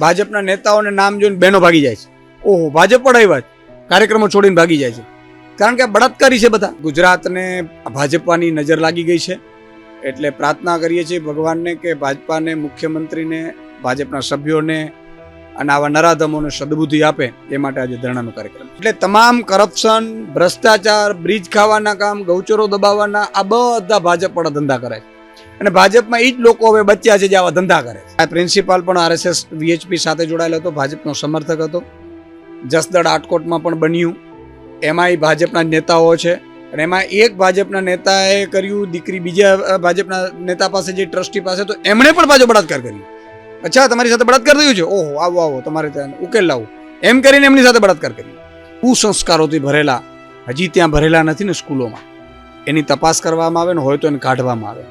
ભાજપના નેતાઓને નામ જોઈને બહેનો ભાગી જાય છે. ઓહો, ભાજપ પણ આવ્યા કાર્યક્રમો છોડીને ભાગી જાય છે. કારણ કે બળાત્કારી છે બધા. ગુજરાતને ભાજપાની નજર લાગી ગઈ છે. એટલે પ્રાર્થના કરીએ છીએ ભગવાનને કે ભાજપાને, મુખ્યમંત્રીને, ભાજપના સભ્યોને અને આવા નરાધમોને સદબુદ્ધિ આપે એ માટે આજે ધરણાનો કાર્યક્રમ એટલે તમામ કરપ્શન, ભ્રષ્ટાચાર, બ્રિજ ખાવાના કામ, ગૌચરો દબાવવાના, આ બધા ભાજપ પણ ધંધા કરે છે. અને ભાજપમાં એ જ લોકો હવે બચ્યા છે જે આવા ધંધા કરે આ પ્રિન્સિપાલ પણ આરએસએસ, વીએચપી સાથે જોડાયેલો હતો, ભાજપનો સમર્થક હતો. જસદળ આટકોટમાં પણ બન્યું. એમાં એ ભાજપના નેતાઓ છે અને એમાં એક ભાજપના નેતાએ કર્યું, દીકરી બીજા ભાજપના નેતા પાસે જે ટ્રસ્ટી પાસે તો એમણે પણ પાછો બળાત્કાર કર્યો. અચ્છા, તમારી સાથે બળાત્કાર થયું છે? ઓહો, આવો આવો, તમારે ત્યાં ઉકેલ લાવો. એમ કરીને એમની સાથે બળાત્કાર કર્યો. કુસંસ્કારોથી ભરેલા, હજી ત્યાં ભરેલા નથી ને સ્કૂલોમાં. એની તપાસ કરવામાં આવે ને હોય તો એને કાઢવામાં આવે.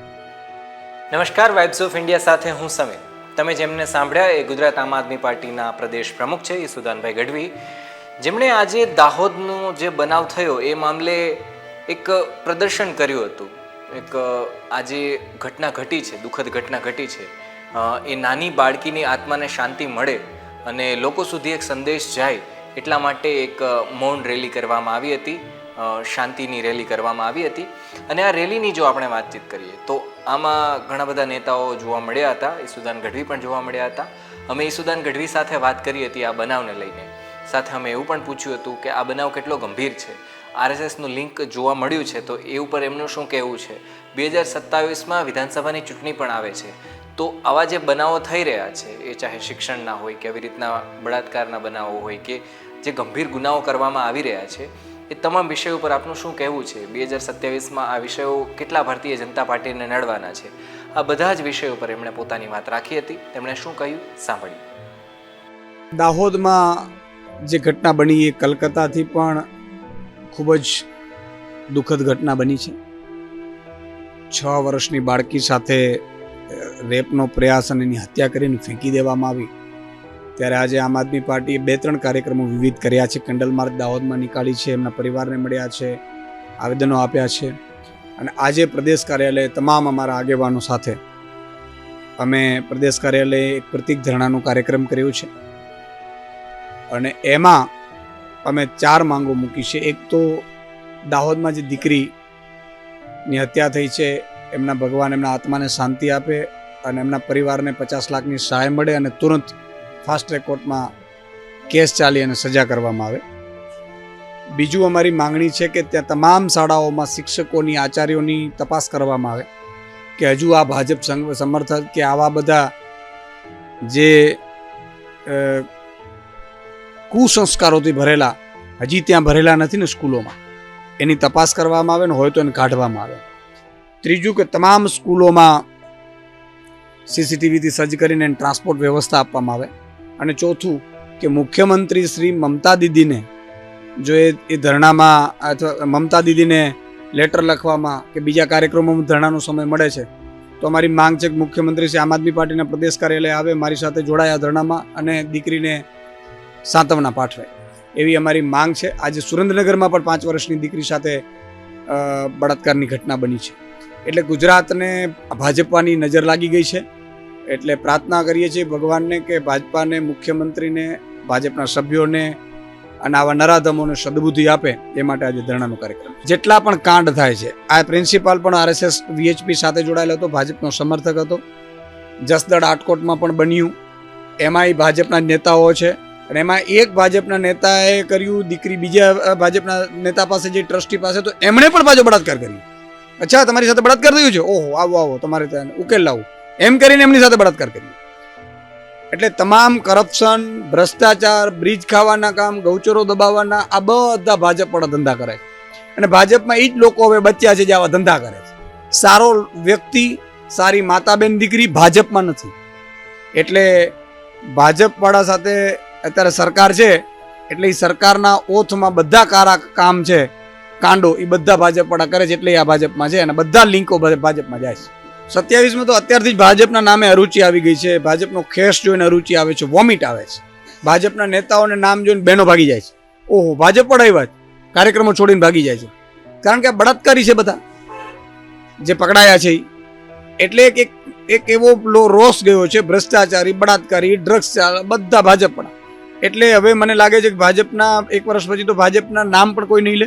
નમસ્કાર વાઇબ્સ ઓફ ઇન્ડિયા સાથે હું સમીર. તમે જેમને સાંભળ્યા એ ગુજરાત આમ આદમી પાર્ટીના પ્રદેશ પ્રમુખ છે ઈસુદાનભાઈ ગઢવી. જેમણે આજે દાહોદનો જે બનાવ થયો એ મામલે એક પ્રદર્શન કર્યું હતું. એક આજે ઘટના ઘટી છે, દુઃખદ ઘટના ઘટી છે. એ નાની બાળકીની આત્માને શાંતિ મળે અને લોકો સુધી એક સંદેશ જાય એટલા માટે એક મૌન રેલી કરવામાં આવી હતી. શાંતિની રેલી કરવામાં આવી હતી. અને આ રેલીની જો આપણે વાતચીત કરીએ તો આમાં ઘણા બધા નેતાઓ જોવા મળ્યા હતા. ઈસુદાન ગઢવી પણ જોવા મળ્યા હતા. અમે ઈસુદાન ગઢવી સાથે વાત કરી હતી આ બનાવને લઈને. સાથે અમે એવું પણ પૂછ્યું હતું કે આ બનાવ કેટલો ગંભીર છે. આરએસએસનું લિંક જોવા મળ્યું છે તો એ ઉપર એમનું શું કહેવું છે? બે હજાર સત્તાવીસમાં વિધાનસભાની ચૂંટણી પણ આવે છે. તો આવા જે બનાવો થઈ રહ્યા છે, એ ચાહે શિક્ષણના હોય કે આવી રીતના બળાત્કારના બનાવો હોય કે જે ગંભીર ગુનાઓ કરવામાં આવી રહ્યા છે એ તમામ વિષયો પર આપનું શું કહેવું છે? બે હજાર સત્યાવીસમાં આ વિષયો કેટલા ભારતીય જનતા પાર્ટીને નડવાના છે? આ બધા જ વિષયો પર એમણે પોતાની વાત રાખી હતી. તેમણે શું કહ્યું? સાંભળ્યું. દાહોદમાં જે ઘટના બની એ કલકત્તાથી પણ ખૂબ જ દુઃખદ ઘટના બની છે. છ વર્ષની બાળકી સાથે રેપનો પ્રયાસ અને એની હત્યા કરીને ફેંકી દેવામાં આવી. ત્યારે આજે આમ આદમી પાર્ટીએ બે ત્રણ કાર્યક્રમો વિવિધ કર્યા છે. કંડલ માર્ગ દાહોદમાં નીકાળી છે, એમના પરિવારને મળ્યા છે, આવેદનો આપ્યા છે. અને આજે પ્રદેશ કાર્યાલય તમામ અમારા આગેવાનો સાથે અમે પ્રદેશ કાર્યાલયે એક પ્રતિક ધરણાનો કાર્યક્રમ કર્યો છે. અને એમાં અમે ચાર માંગો મૂકી છે. એક તો દાહોદમાં જે દીકરીની હત્યા થઈ છે, એમના ભગવાન એમના આત્માને શાંતિ આપે અને એમના પરિવારને પચાસ લાખની સહાય મળે અને તુરંત ફાસ્ટ ટ્રેક કોર્ટમાં કેસ ચાલી અને સજા કરવામાં આવે. બીજું અમારી માંગણી છે કે ત્યાં તમામ શાળાઓમાં શિક્ષકોની, આચાર્યોની તપાસ કરવામાં આવે કે હજુ આ ભાજપ સંઘ સમર્થક કે આવા બધા જે કુસંસ્કારોથી ભરેલા, હજી ત્યાં ભરેલા નથી ને સ્કૂલોમાં. એની તપાસ કરવામાં આવે ને હોય તો એને કાઢવામાં આવે. ત્રીજું કે તમામ સ્કૂલોમાં સીસીટીવીથી સજ્જ કરીને એને ટ્રાન્સપોર્ટ વ્યવસ્થા આપવામાં આવે. અને ચોથું કે મુખ્યમંત્રી શ્રી મમતા દીદીને, જો એ એ ધરણામાં અથવા મમતા દીદીને લેટર લખવામાં કે બીજા કાર્યક્રમોમાં ધરણાનો સમય મળે છે, તો અમારી માંગ છે કે મુખ્યમંત્રી શ્રી આમ આદમી પાર્ટીના પ્રદેશ કાર્યાલય આવે, મારી સાથે જોડાયા ધરણામાં અને દીકરીને સાંત્વના પાઠવે. એવી અમારી માંગ છે. આજે સુરેન્દ્રનગરમાં પણ પાંચ વર્ષની દીકરી સાથે બળાત્કારની ઘટના બની છે. એટલે ગુજરાતને ભાજપાની નજર લાગી ગઈ છે. એટલે પ્રાર્થના કરીએ છીએ ભગવાનને કે ભાજપાને, મુખ્યમંત્રીને, ભાજપના સભ્યોને અને આવા નરાધમોને સદબુદ્ધિ આપે એ માટે આજે ધરણાનો કાર્યક્રમ. જેટલા પણ કાંડ થાય છે, આ પ્રિન્સિપાલ પણ આરએસએસ, વીએચપી સાથે જોડાયેલો હતો, ભાજપનો સમર્થક હતો. જસદળ આટકોટમાં પણ બન્યું. એમાંય ભાજપના નેતાઓ છે અને એમાં એક ભાજપના નેતાએ કર્યું, દીકરી બીજા ભાજપના નેતા પાસે જે ટ્રસ્ટી પાસે તો એમણે પણ પાછો બળાત્કાર કર્યો. અચ્છા, તમારી સાથે બળાત્કાર થયું છે? ઓહો, આવો આવો, તમારે ત્યાં ઉકેલ લાવો. એમ કરીને એમની સાથે બળાત્કાર કર્યો એટલે તમામ કરપ્શન ભ્રષ્ટાચાર, બ્રિજ ખાવાના કામ, ગૌચરો દબાવવાના, આ બધા ભાજપ ધંધા કરે અને ભાજપમાં એ જ લોકો હવે બચ્યા છે જે આવા ધંધા કરે છે. સારો વ્યક્તિ, સારી માતાબેન દીકરી ભાજપમાં નથી. એટલે ભાજપવાળા સાથે અત્યારે સરકાર છે, એટલે એ સરકારના ઓથમાં બધા કારા કામ છે. કાંડો એ બધા ભાજપવાળા કરે છે, એટલે આ ભાજપમાં છે અને બધા લિંકો ભાજપમાં જાય છે. સત્યાવીસમાં તો અત્યારથી જ ભાજપના નામે અરુચિ આવી ગઈ છે. ભાજપનો ખેસ જોઈને અરુચિ આવે છે, વોમિટ આવે છે. ભાજપના નેતાઓને નામ જોઈને બહેનો ભાગી જાય છે. ઓહો, ભાજપ પણ આવ્યા છે કાર્યક્રમો છોડીને ભાગી જાય છે. કારણ કે બળાત્કારી છે બધા. જે પકડાયા છે. એટલે એક એક એવો રોષ ગયો છે, ભ્રષ્ટાચારી, બળાત્કારી ડ્રગ્સ બધા ભાજપના એટલે હવે મને લાગે છે કે ભાજપના, એક વર્ષ પછી તો ભાજપના નામ પણ કોઈ નહીં લે.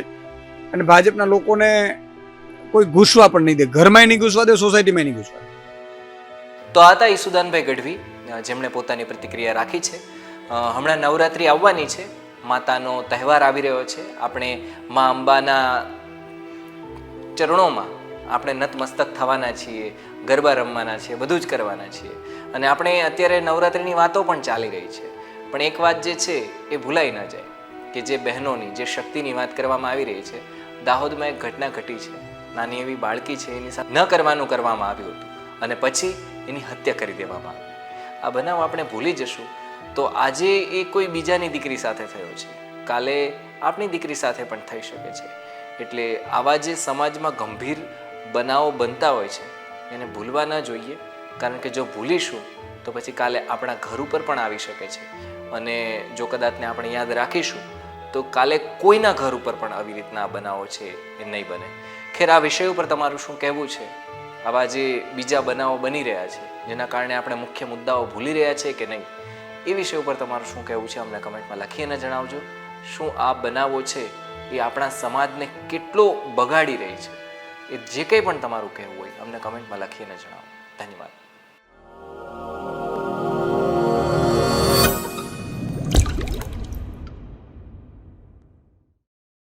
અને ભાજપના લોકોને કોઈ ઘૂસવા પણ નહીં દે. ઘરમાં નહીં ઘૂસવા દે સોસાયટીમાં નહીં ઘૂસવા તો આ હતા ઈસુદાનભાઈ ગઢવી જેમણે પોતાની પ્રતિક્રિયા રાખી છે. હમણાં નવરાત્રિ આવવાની છે. માતાનો તહેવાર આવી રહ્યો છે. આપણે મા અંબાના ચરણોમાં આપણે નતમસ્તક થવાના છીએ, ગરબા રમવાના છીએ, બધું જ કરવાના છીએ. અને આપણે અત્યારે નવરાત્રિની વાતો પણ ચાલી રહી છે. પણ એક વાત જે છે, એ ભૂલાઈ ન જાય કે જે બહેનોની, જે શક્તિની વાત કરવામાં આવી રહી છે, દાહોદમાં એક ઘટના ઘટી છે. નાની એવી બાળકી છે, એની સાથે ન કરવાનું કરવામાં આવ્યું હતું. અને પછી એની હત્યા કરી દેવામાં આવી. આ બનાવ આપણે ભૂલી જશું. તો આજે એ કોઈ બીજાની દીકરી સાથે થયો છે. કાલે આપણી દીકરી સાથે પણ થઈ શકે છે. એટલે આવા જે સમાજમાં ગંભીર બનાવો બનતા હોય છે, એને ભૂલવા ન જોઈએ. કારણ કે જો ભૂલીશું, તો પછી કાલે આપણા ઘર ઉપર પણ આવી શકે છે. અને જો કદાચને આપણે યાદ રાખીશું, તો કાલે કોઈના ઘર ઉપર પણ આવી રીતના બનાવો છે, એ નહીં બને. ખેર, આ વિષય ઉપર તમારું શું કહેવું છે? આવા જે બીજા બનાવો બની રહ્યા છે, જેના કારણે આપણે મુખ્ય મુદ્દાઓ ભૂલી રહ્યા છે કે નહીં? એ વિષય ઉપર તમારું શું કહેવું છે? અમને કમેન્ટમાં લખીને જણાવજો. શું આ બનાવો છે, એ આપણા સમાજને કેટલો બગાડી રહી છે? એ જે કંઈ પણ તમારું કહેવું હોય, અમને કમેન્ટમાં લખીને જણાવો. ધન્યવાદ.